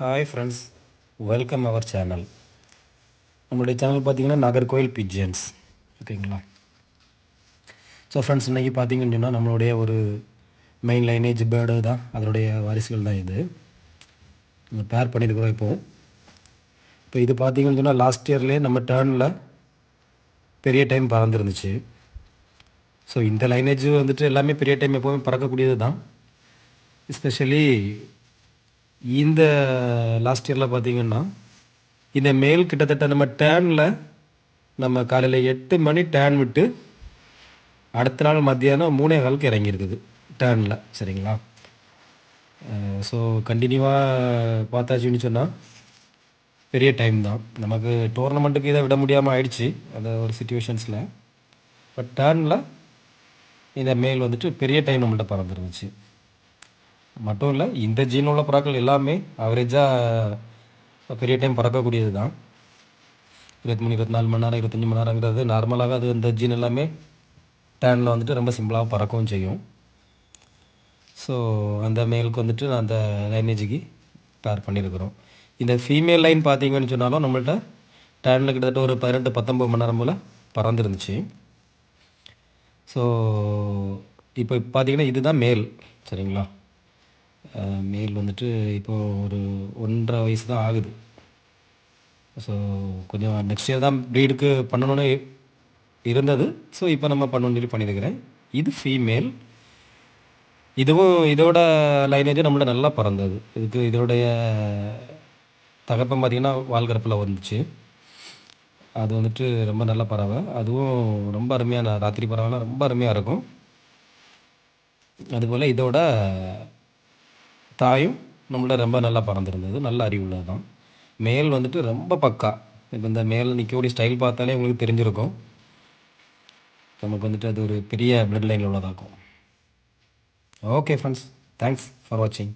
Hi friends welcome our channel நம்மளுடைய channel பார்த்திங்கன்னா Nagercoil pigeons ஓகேங்களா? ஸோ ஃப்ரெண்ட்ஸ் இன்றைக்கி பார்த்தீங்கன்னு சொன்னால் நம்மளுடைய ஒரு மெயின் லைனேஜ் பேர்டு தான். அதனுடைய வாரிசுகள் தான் இது. நம்ம பேர் பண்ணியிருக்கிறோம் இப்போது இப்போ இது பார்த்தீங்கன்னு சொன்னால் லாஸ்ட் இயர்லேயே நம்ம டேர்னில் பெரிய டைம் பறந்துருந்துச்சு. ஸோ இந்த லைனேஜ் வந்துட்டு எல்லாமே பெரிய டைம் எப்போவுமே பறக்கக்கூடியது தான் எஸ்பெஷலி இந்த லாஸ்ட் இயரில் பார்த்தீங்கன்னா இந்த மேல் கிட்டத்தட்ட நம்ம டேனில் நம்ம காலையில் எட்டு மணி டேன் விட்டு அடுத்த நாள் மத்தியானம் மூணே காலுக்கு இறங்கியிருக்குது டேனில் சரிங்களா? ஸோ கண்டினியூவாக பார்த்தாச்சுன்னு சொன்னால் பெரிய டைம் தான். நமக்கு டோர்னமெண்ட்டுக்கு இதை விட முடியாமல் ஆயிடுச்சு அந்த ஒரு சுச்சுவேஷன்ஸில் பட் டேர்னில் இந்த மேல் வந்துட்டு பெரிய டைம் நம்மள்ட்ட பறந்துருந்துச்சு. மட்டும் இல்லை இந்த ஜீன் உள்ள புறாக்கள் எல்லாமே அவரேஜாக பெரிய டைம் பறக்கக்கூடியது தான் இருபத்தி மூணு இருபத்தி நாலு மணி நேரம் இருபத்தஞ்சி மணி நேரங்கிறது நார்மலாக அது இந்த ஜீன் எல்லாமே டேனில் வந்துட்டு ரொம்ப சிம்பிளாக பறக்கவும் செய்யும். ஸோ அந்த மேலுக்கு வந்துட்டு நான் அந்த லைனேஜுக்கு பேர் பண்ணியிருக்கிறோம் இந்த ஃபீமேல் லைன் பார்த்தீங்கன்னு சொன்னாலும் நம்மள்ட்ட டேனில் கிட்டத்தட்ட ஒரு பதினெட்டு பத்தொம்பது மணி நேரம் போல் பறந்துருந்துச்சு. ஸோ இப்போ பார்த்தீங்கன்னா இதுதான் மேல் சரிங்களா? மேல் வந்துட்டு இப்போது ஒரு ஒன்றரை வயசு தான் ஆகுது. ஸோ கொஞ்சம் நெக்ஸ்ட் இயர் தான் ப்ரீடுக்கு பண்ணணும்னு இருந்தது. ஸோ இப்போ நம்ம பண்ணணும்னு சொல்லி பண்ணியிருக்கிறேன் இது ஃபீமேல் இதுவும் இதோட லைனேஜ் நம்மள நல்லா பறந்தது. இதுக்கு இதோடைய தகப்பம் பார்த்திங்கன்னா வால்கரப்பில் வந்துச்சு. அது வந்துட்டு ரொம்ப நல்ல பறவை. அதுவும் ரொம்ப அருமையான ராத்திரி பறவைலாம் ரொம்ப அருமையாக இருக்கும். அதுபோல் இதோட தாயும் நம்மள ரொம்ப நல்லா பறந்துருந்தது. நல்ல அறிவுள்ளது தான் மேல் வந்துட்டு ரொம்ப பக்கா. இப்போ இந்த மேல் நிற்கக்கூடிய ஸ்டைல் பார்த்தாலே உங்களுக்கு தெரிஞ்சிருக்கும். நமக்கு வந்துட்டு அது ஒரு பெரிய பிளட் லைனில் உள்ளதாக்கும். ஓகே ஃப்ரெண்ட்ஸ் தேங்க்ஸ் ஃபார் வாட்சிங்